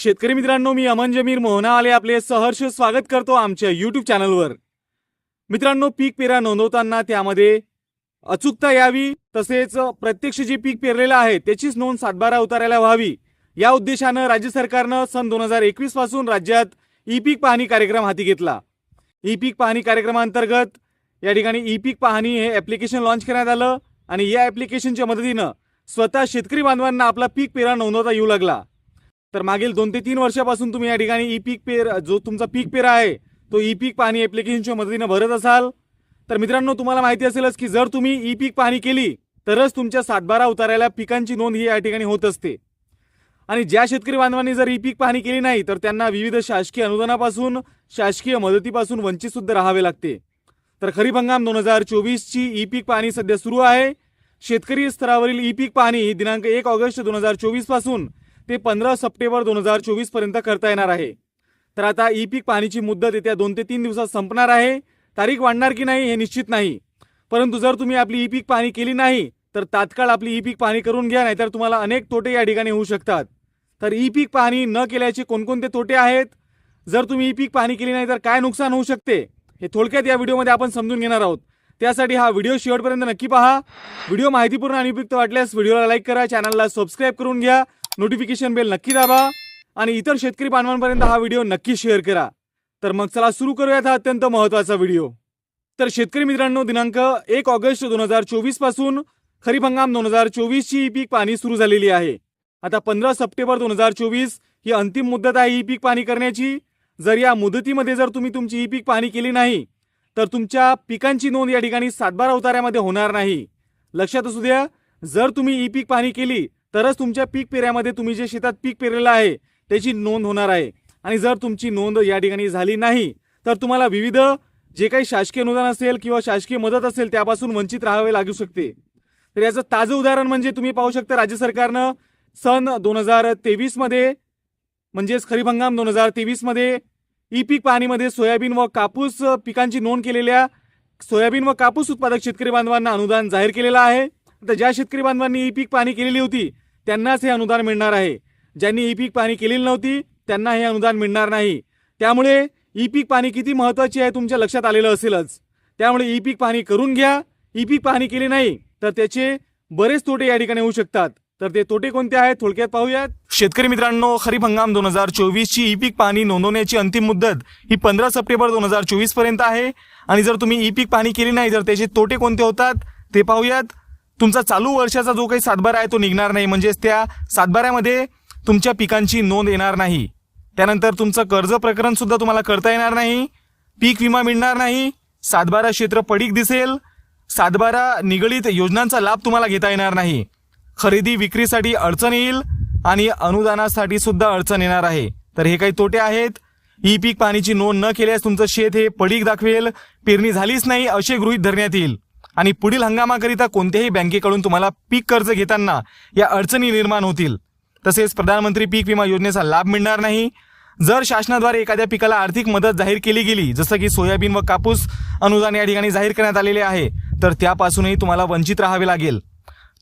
शेतकरी मित्रांनो मी अमन जमीर मोहना आले आपले सहर्ष स्वागत करतो आमच्या यूट्यूब चॅनलवर मित्रांनो पीक पेरा नोंदवताना त्यामध्ये अचूकता यावी तसेच प्रत्यक्ष जे पीक पेरलेलं आहे त्याचीच नोंद सातबारा उतारायला व्हावी. या उद्देशानं राज्य सरकारनं सन दोन हजार एकवीसपासून राज्यात ई पीक पाहणी कार्यक्रम हाती घेतला. ई पीक पाहणी कार्यक्रमांतर्गत या ठिकाणी ई पीक पाहणी हे ॲप्लिकेशन लॉन्च करण्यात आलं आणि या ॲप्लिकेशनच्या मदतीनं स्वतः शेतकरी बांधवांना आपला पीक पेरा नोंदवता येऊ लागला. तर मागील दोन ते तीन वर्षापासून तुम्ही या ठिकाणी ई पीक पेर जो तुमचा पीक पेरा आहे तो ई पीक पाणी ॲप्लिकेशनच्या मदतीनं भरत असाल. तर मित्रांनो तुम्हाला माहिती असेलच की जर तुम्ही ई पीक पाहणी केली तरच तुमच्या सातबारा उतारायला पिकांची नोंद ही या ठिकाणी होत असते. आणि ज्या शेतकरी बांधवांनी जर ई पीक पाहणी केली नाही तर त्यांना विविध शासकीय अनुदानापासून शासकीय मदतीपासून वंचित सुद्धा राहावे लागते. तर खरीप हंगाम दोन हजार चोवीसची ई पीक पाहणी सध्या सुरू आहे. शेतकरी स्तरावरील ई पीक पाहणी ही दिनांक एक ऑगस्ट दोन हजार चोवीसपासून ते पंधरा सप्टेंबर दोन हजार चोवीसपर्यंत करता येणार आहे. तर आता ई पीक पाहणीची मुदत येत्या दोन ते तीन दिवसात संपणार आहे. तारीख वाढणार की नाही हे निश्चित नाही. परंतु जर तुम्ही आपली ई पीक पाहणी केली नाही तर तात्काळ आपली ई पीक पाहणी करून घ्या नाहीतर तुम्हाला अनेक तोटे या ठिकाणी होऊ शकतात. तर ई पीक पाहणी न केल्याचे कोणकोणते तोटे आहेत? जर तुम्ही ई पीक पाहणी केली नाही तर काय नुकसान होऊ शकते? हे थोडक्यात या व्हिडिओमध्ये आपण समजून घेणार आहोत. त्यासाठी हा व्हिडिओ शेवटपर्यंत नक्की पहा. व्हिडिओ माहितीपूर्ण आणि उपयुक्त वाटल्यास व्हिडिओला लाईक करा चॅनलला सबस्क्राईब करून घ्या. नोटिफिकेशन बेल नक्की दाबा आणि इतर शेतकरी बांधवांपर्यंत हा व्हिडिओ नक्की शेअर करा. तर मग चला सुरू करूयात हा अत्यंत महत्त्वाचा व्हिडिओ तर शेतकरी मित्रांनो दिनांक एक ऑगस्ट दोन हजार चोवीसपासून खरीप हंगाम दोन हजार चोवीसची ई पीक पाहणी सुरू झालेली आहे. आता पंधरा सप्टेंबर दोन हजार चोवीस ही अंतिम मुदत आहे ई पीक पाहणी करण्याची. जर या मुदतीमध्ये जर तुम्ही तुमची ई पीक पाहणी केली नाही तर तुमच्या पिकांची नोंद या ठिकाणी सातबारा उतार्यामध्ये होणार नाही. लक्षात असू द्या जर तुम्ही ई पीक पाहणी केली तरच तुमच्या पीक पेऱ्यामध्ये तुम्ही जे शेतात पीक पेरलेलं आहे त्याची नोंद होणार आहे. आणि जर तुमची नोंद या ठिकाणी झाली नाही तर तुम्हाला विविध जे काही शासकीय अनुदान असेल किंवा शासकीय मदत असेल त्यापासून वंचित राहावे लागू शकते. तर याचं ताजं उदाहरण म्हणजे तुम्ही पाहू शकता राज्य सरकारनं सन दोन हजार तेवीसमध्ये म्हणजेच खरीप हंगाम दोन हजार तेवीसमध्ये ई पीक पाहणीमध्ये सोयाबीन व कापूस पिकांची नोंद केलेल्या सोयाबीन व कापूस उत्पादक शेतकरी बांधवांना अनुदान जाहीर केलेलं आहे. तर ज्या शेतकरी बांधवांनी ई पीक पाहणी केलेली होती त्यांनाच हे अनुदान मिळणार आहे. ज्यांनी ई पीक पाहणी केलेली नव्हती त्यांना हे अनुदान मिळणार नाही. त्यामुळे ई पीक पाहणी किती महत्त्वाची आहे तुमच्या लक्षात आलेलं असेलच. त्यामुळे ई पीक पाहणी करून घ्या. ई पीक पाहणी केली नाही तर त्याचे बरेच तोटे या ठिकाणी होऊ शकतात. तर ते तोटे कोणते आहेत थोडक्यात पाहूयात. शेतकरी मित्रांनो खरीप हंगाम दोन हजार चोवीसची ई पीक पाहणी नोंदवण्याची अंतिम मुदत ही पंधरा सप्टेंबर दोन हजार चोवीसपर्यंत आहे. आणि जर तुम्ही ई पीक पाहणी केली नाही तर त्याचे तोटे कोणते होतात ते पाहूयात. तुमचा चालू वर्षाचा जो काही सातबारा आहे तो निघणार नाही. म्हणजेच त्या सातबाऱ्यामध्ये तुमच्या पिकांची नोंद येणार नाही. त्यानंतर तुमचं कर्ज प्रकरण सुद्धा तुम्हाला करता येणार नाही. पीक विमा मिळणार नाही. सातबारा क्षेत्र पडीक दिसेल. सातबारा निगडीत योजनांचा लाभ तुम्हाला घेता येणार नाही. खरेदी विक्रीसाठी अडचण येईल आणि अनुदानासाठी सुद्धा अडचण येणार आहे. तर हे काही तोटे आहेत. ई पीक पाणीची नोंद न केल्यास तुमचं शेत हे पडीक दाखवेल. पेरणी झालीच नाही असे गृहीत धरण्यात येईल. आणि पुढील हंगामाकरिता कोणत्याही बँकेकडून तुम्हाला पीक कर्ज घेताना या अडचणी निर्माण होतील. तसेच प्रधानमंत्री पीक विमा योजनेचा लाभ मिळणार नाही. जर शासनाद्वारे एखाद्या पिकाला आर्थिक मदत जाहीर केली गेली जसं की सोयाबीन व कापूस अनुदान या ठिकाणी जाहीर करण्यात आलेले आहे तर त्यापासूनही तुम्हाला वंचित राहावे लागेल.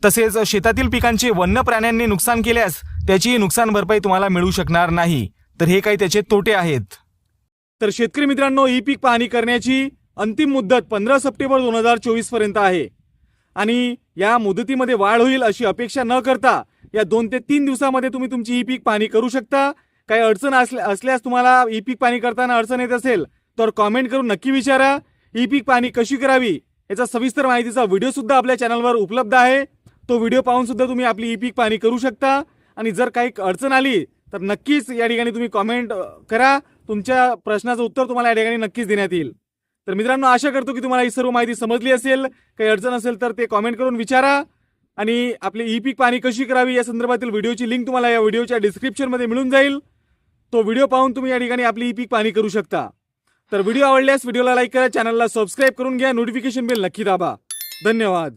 तसेच शेतातील पिकांचे वन्य प्राण्यांनी नुकसान केल्यास त्याचीही नुकसान भरपाई तुम्हाला मिळू शकणार नाही. तर हे काही त्याचे तोटे आहेत. तर शेतकरी मित्रांनो ई पीक पाहणी करण्याची अंतिम मुदत पंधरा सप्टेंबर दोन हजार चोवीसपर्यंत आहे. आणि या मुदतीमध्ये वाढ होईल अशी अपेक्षा न करता या दोन ते तीन दिवसामध्ये तुम्ही तुमची ई पीक पाहणी करू शकता. काही अडचण असल्या असल्यास तुम्हाला ई पीक पाणी करताना अडचण येत असेल तर कॉमेंट करून नक्की विचारा. ई पीक पाहणी कशी करावी याचा सविस्तर माहितीचा व्हिडिओसुद्धा आपल्या चॅनलवर उपलब्ध आहे. तो व्हिडिओ पाहूनसुद्धा तुम्ही आपली ई पीक पाहणी करू शकता. आणि जर काही अडचण आली तर नक्कीच या ठिकाणी तुम्ही कॉमेंट करा. तुमच्या प्रश्नाचं उत्तर तुम्हाला या ठिकाणी नक्कीच देण्यात येईल. तर मित्रांनो आशा करतो की तुम्हाला ही सर्व माहिती समजली असेल. काही अडचण असेल तर ते कॉमेंट करून विचारा. आणि आपली ई पीक पाणी कशी करावी या संदर्भातील व्हिडिओची लिंक तुम्हाला या व्हिडिओच्या डिस्क्रिप्शनमध्ये मिळून जाईल. तो व्हिडिओ पाहून तुम्ही या ठिकाणी आपली ई पीक पाणी करू शकता. तर व्हिडिओ आवडल्यास व्हिडिओला लाईक करा चॅनलला सबस्क्राईब करून घ्या. नोटिफिकेशन बेल नक्की दाबा. धन्यवाद.